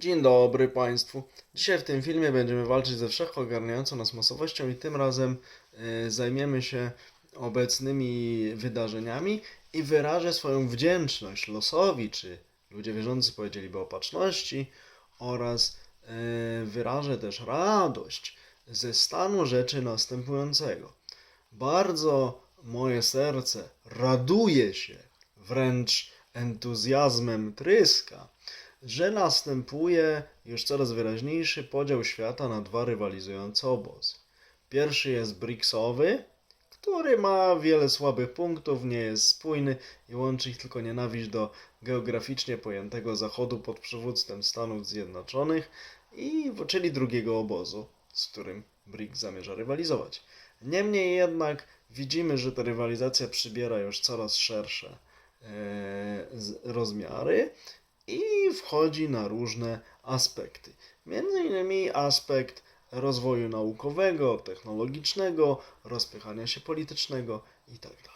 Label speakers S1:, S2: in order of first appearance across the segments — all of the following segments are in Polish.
S1: Dzień dobry Państwu. Dzisiaj w tym filmie będziemy walczyć ze wszechogarniającą nas masowością i tym razem e, zajmiemy się obecnymi wydarzeniami i wyrażę swoją wdzięczność losowi, czy ludzie wierzący powiedzieliby opatrzności oraz e, wyrażę też radość ze stanu rzeczy następującego. Bardzo moje serce raduje się, wręcz entuzjazmem tryska, że następuje już coraz wyraźniejszy podział świata na dwa rywalizujące obozy. Pierwszy jest BRICS-owy, który ma wiele słabych punktów, nie jest spójny i łączy ich tylko nienawiść do geograficznie pojętego Zachodu pod przywództwem Stanów Zjednoczonych, i, czyli drugiego obozu, z którym BRICS zamierza rywalizować. Niemniej jednak widzimy, że ta rywalizacja przybiera już coraz szersze e, rozmiary i wchodzi na różne aspekty. Między innymi aspekt rozwoju naukowego, technologicznego, rozpychania się politycznego itd.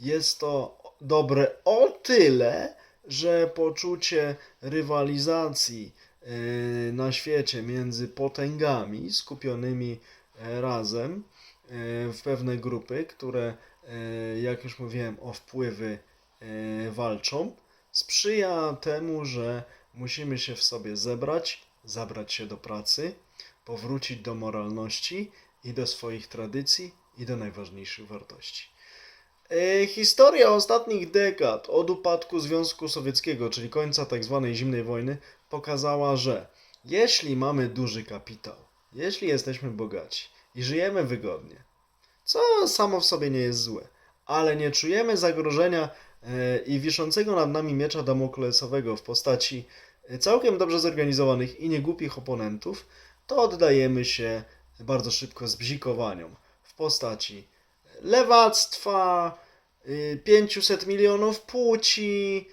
S1: Jest to dobre o tyle, że poczucie rywalizacji e, na świecie między potęgami skupionymi e, razem e, w pewne grupy, które, e, jak już mówiłem, o wpływy walczą, sprzyja temu, że musimy się w sobie zebrać, zabrać się do pracy, powrócić do moralności i do swoich tradycji i do najważniejszych wartości. E, Historia ostatnich dekad od upadku Związku Sowieckiego, czyli końca tzw. zimnej wojny, pokazała, że jeśli mamy duży kapitał, jeśli jesteśmy bogaci i żyjemy wygodnie, co samo w sobie nie jest złe, ale nie czujemy zagrożenia i wiszącego nad nami miecza damoklesowego w postaci e, całkiem dobrze zorganizowanych i niegłupich oponentów, to oddajemy się bardzo szybko zbzikowaniom w postaci lewactwa, y, 500 milionów płci,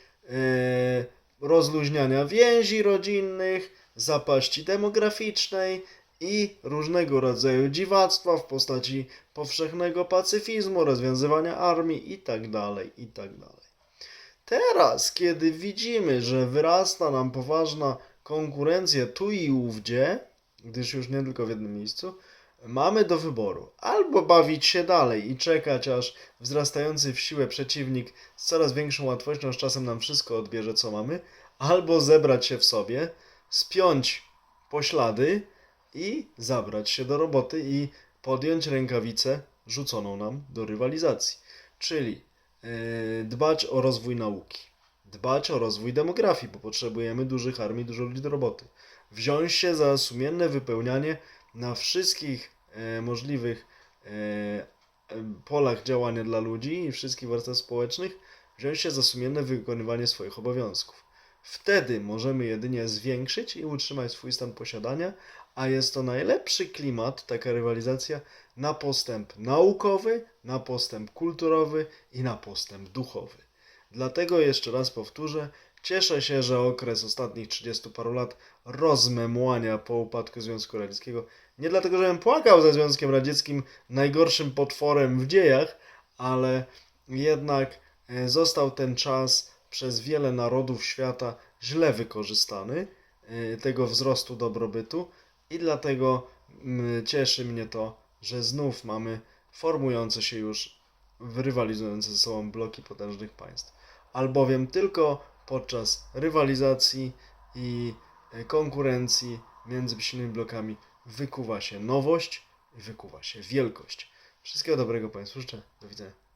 S1: rozluźniania więzi rodzinnych, zapaści demograficznej i różnego rodzaju dziwactwa w postaci powszechnego pacyfizmu, rozwiązywania armii itd., itd. Teraz, kiedy widzimy, że wyrasta nam poważna konkurencja tu i ówdzie, gdyż już nie tylko w jednym miejscu, mamy do wyboru albo bawić się dalej i czekać, aż wzrastający w siłę przeciwnik z coraz większą łatwością z czasem nam wszystko odbierze, co mamy, albo zebrać się w sobie, spiąć poślady i zabrać się do roboty i podjąć rękawicę rzuconą nam do rywalizacji. Czyli yy, dbać o rozwój nauki, dbać o rozwój demografii, bo potrzebujemy dużych armii, dużo ludzi do roboty. Wziąć się za sumienne wypełnianie na wszystkich e, możliwych e, e, polach działania dla ludzi i wszystkich warstw społecznych, wziąć się za sumienne wykonywanie swoich obowiązków. Wtedy możemy jedynie zwiększyć i utrzymać swój stan posiadania, a jest to najlepszy klimat, taka rywalizacja, na postęp naukowy, na postęp kulturowy i na postęp duchowy. Dlatego jeszcze raz powtórzę, cieszę się, że okres ostatnich 30 paru lat rozmemłania po upadku Związku Radzieckiego, nie dlatego, żebym płakał ze Związkiem Radzieckim, najgorszym potworem w dziejach, ale jednak e, został ten czas przez wiele narodów świata źle wykorzystany, e, tego wzrostu dobrobytu i dlatego mm, cieszy mnie to, że znów mamy formujące się już rywalizujące ze sobą bloki potężnych państw. Albowiem tylko podczas rywalizacji i e, konkurencji między silnymi blokami wykuwa się nowość i wykuwa się wielkość. Wszystkiego dobrego Państwu życzę. Do widzenia.